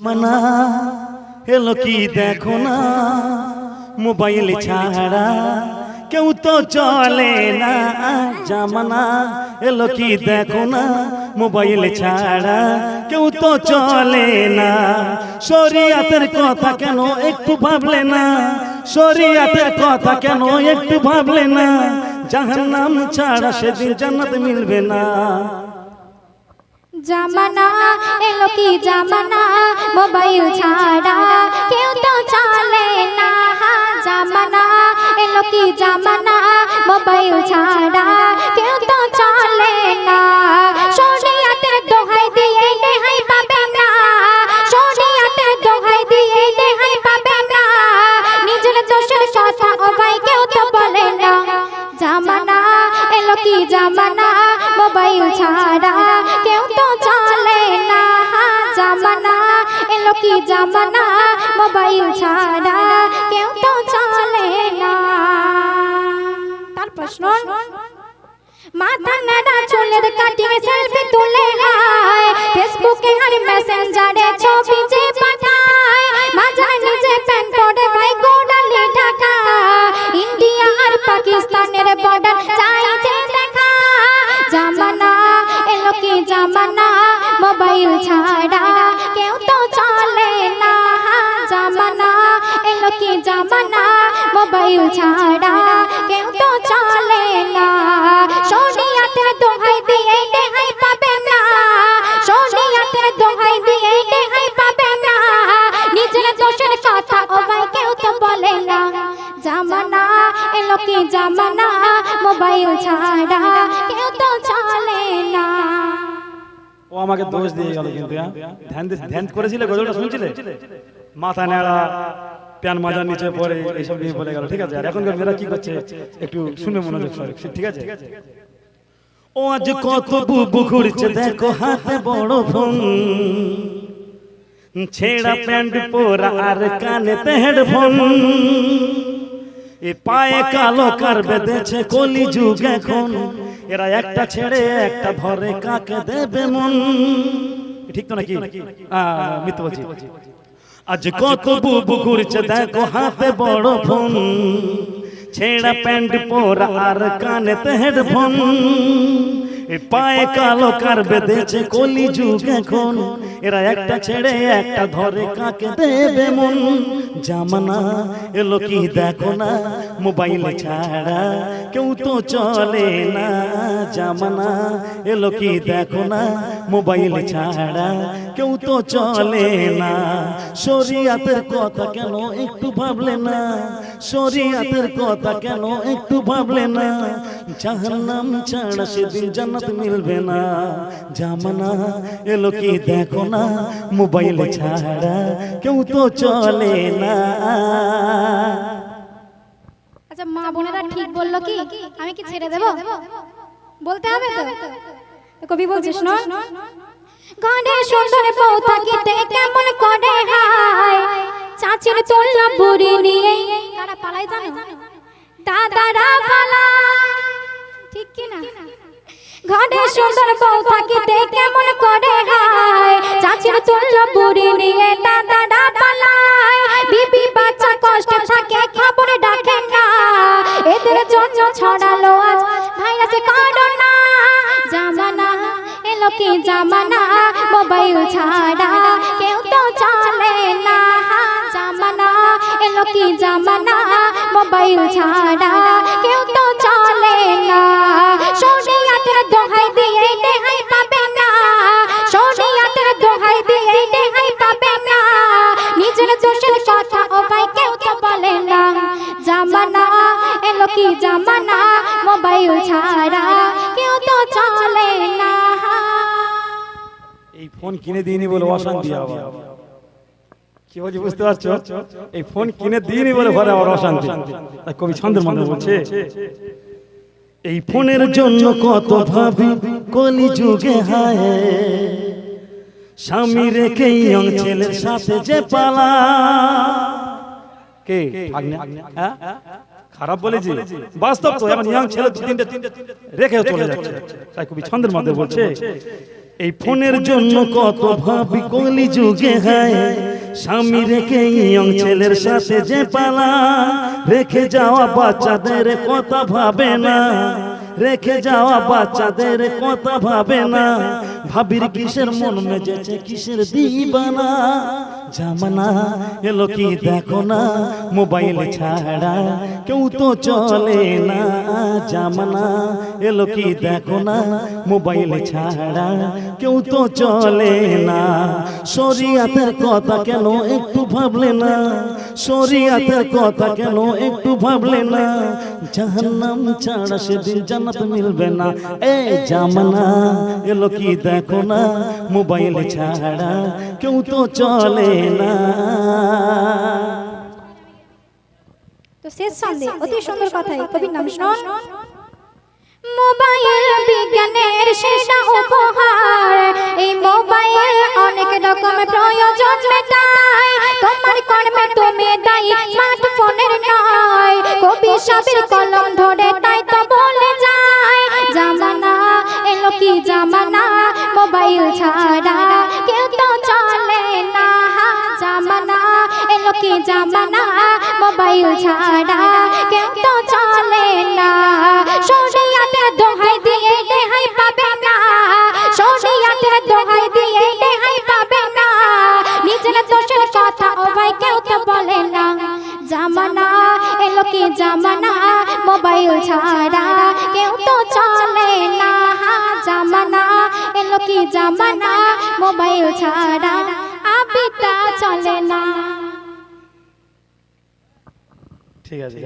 মানা এলো কি দেখো না? মোবাইল ছাড়া কেউ তো চলে না। জামানা এলো কি দেখো না? মোবাইল ছাড়া কেউ তো চলে না। শরিয়াতের কথা কেন একটু ভাবলে না? শরিয়াতের কথা কেন একটু ভাবলে না? জাহান্নাম ছাড়া সেদিন জান্নাত মিলবে না। জামানা, এলো কি জামানা? মোবাইল ছাড়া কেউ তো চলে না। জামানা, এলো কি জামানা? মোবাইল ছাড়া কেউ তো চলে না। শরিয়াতের দোহাই দিয়ে নেহাই পাবে না। শরিয়াতের দোহাই দিয়ে নেহাই পাবে না। নিজের দোষের কথা ও ভাই কেউ তো বলে না। জামানা, এলো কি জামানা? মোবাইল ছাড়া কেউ তো চলে না। জামানা এলো কি জামানা, মোবাইল ছাড়া কেউ তো চলে না। তার প্রশ্ন, মাথা নাড়া চুলের কাটিং সেলফি তুলে হায়। ফেসবুকে আর মেসেঞ্জারে ছবি যে কি জামানা? মোবাইল ছাড়া কেউ তো চলে না। শরিয়াতের দোহাই দিয়ে দেহাই পাবে না। শরিয়াতের দোহাই দিয়ে দেহাই পাবে না। নিজের দোষের কথা ও ভাই কেউ তো বলে না। জামানা, এলো কি জামানা? মোবাইল ছাড়া কেউ তো চলে না। ও আমাকে দোষ দিয়ে গেল কিন্তু হ্যাঁ? ধ্যান ধ্যান করেছিলে গজলটা শুনছিলে? মাথা নেড়া। প্যান মাজার নিচে পড়ে এইসব নিয়ে বলে গেল। ঠিক আছে আর এখনকার মেয়েরা কি করছে? একটু শুনে মনোযোগ সরে ঠিক আছে? ও আজ কত বুবু ঘুরছে দেখো হাতে বড় ফোন। ছেঁড়া প্যান্ট পরা আর কানেতে হেডফোন এ পায়ে কালো কার বেঁধেছে কলি যুগ এখন। এরা একটা ছেড়ে একটা ভরে কাকে দেবে মন? ঠিক তো নাকি? মিথ্যে বলছি। আজ কত বুবু ঘুরছে দেখো হাতে বড় ফোন। ছেঁড়া প্যান্ট পরা আর কানেতে হেডফোন। পায়ে কালো কার বেঁধেছে কলি যুগ এখন। এরা একটা ছেড়ে, একটা ধরে কাকে দেবে মন? জামানা এলো কি দেখো না, মোবাইল ছাড়া কেউ তো চলে না। জামানা এলো কি দেখো না, মোবাইল ছাড়া কেউ তো চলে না। শরিয়াতের কথা কেন একটু ভাবলে না? শরিয়াতের কথা কেন একটু ভাবলে না? জাহান্নাম ছাড়া সেদিন জান্নাত মিলবে না। জামানা এলো কি দেখো না, মোবাইল ছাড়া কেউ তো চলে না। আচ্ছা মা বোনেরা ঠিক বলল কি? আমি কি ছেড়ে দেব? বলতে হবে তো? কবি বলছে শোনো ঘরে সুন্দর বউ থাকিতে কেমন করে হায়? চাচির তোল্লা বুড়ি নিয়ে। কারা পালাই জানো? দাদারা পালায়। ঠিক কি না? ঘরে সুন্দর বউ থাকিতে কেমন করে হায়? চাচির তোল্লা বুড়ি নিয়ে দাদারা পালায়। বিবি বাচ্চা কষ্ট থাকে, খবর ডাকে না। এদের জন্য ছড়ালো আজ ভাইরাসে করোনা। জামানা এলো কি জামানা মোবাইল ছাড়া কেউ তো চলে না। জামানা এলো কি জামানা মোবাইল ছাড়া কেউ তো চলে না। শরিয়াতের দোহাই দিয়ে দেহাই পাবে না। শরিয়াতের দোহাই দিয়ে দেহাই পাবে না। নিজের দোষের কথা ও ভাই কেউ তো বলে না। জামানা এলো কি জামানা মোবাইল ছাড়া কেউ তো চলে এই ফোন কিনে দিইনি বলে অশান্তি আবার। কি বলছি বুঝতে পারছ? এই ফোন কিনে দিইনি বলে ঘরে আবার অশান্তি। তাই কবি ছন্দের মধ্যে বলছে এই ফোনের জন্য কত ভাবি কলি যুগে হায়। স্বামী রেখে ইয়ং ছেলের সাথে যে পালা। কে? হ্যাঁ? খারাপ বলেছি? বাস্তব তো এখন ইয়াং ছেলে তিনটে রেখে চলে যাচ্ছে। তাই কবি ছন্দের মধ্যে বলছে এই ফোনের জন্য কত ভাবি কলি যুগে হায়। স্বামী রেখে ইয়ং ছেলের সাথে যে পালা। রেখে যাওয়া বাচ্চাদের কথা ভাবে না। রেখে যাওয়া বাচ্চাদের কথা ভাবে না। ভাবির কিসের মন মেজেছে, কিসের দিবানা? জামানা এলো কি দেখো না, মোবাইল ছাড়া কেউ তো চলে না। জামানা এলো কি দেখো না, মোবাইল ছাড়া কেউ তো চলে না। শরিয়াতের কথা কেন একটু ভাবলে না? শরিয়াতের কথা কেন একটু ভাবলে না? জাহান্নাম ছাড়া সেদিন জান্নাত মিলবে না। এ জামানা এলো কি দেখো না মোবাইল ছাড়া কেউ তো চলে না। তো শেষ ছন্দে অতি সুন্দর কথাই কবির নাম শুনুন মোবাইল বিজ্ঞানের সেরা উপহার এই মোবাইল অনেক রকম প্রয়োজন মেটায়। তোমার কর্মে তুমি দায়ী স্মার্টফোনের নয়। কবি সাবির কলম ধরে তাই তো মোবাইল ছাড়া কেউ তো চলে না, জামানা এলো কি জামানা, মোবাইল ছাড়া কেউ তো চলে না। শরিয়াতের দোহাই দিয়ে রেহাই পাবে কি জামানা মোবাইল ছাড়া আবিতা চলে না ঠিক আছে।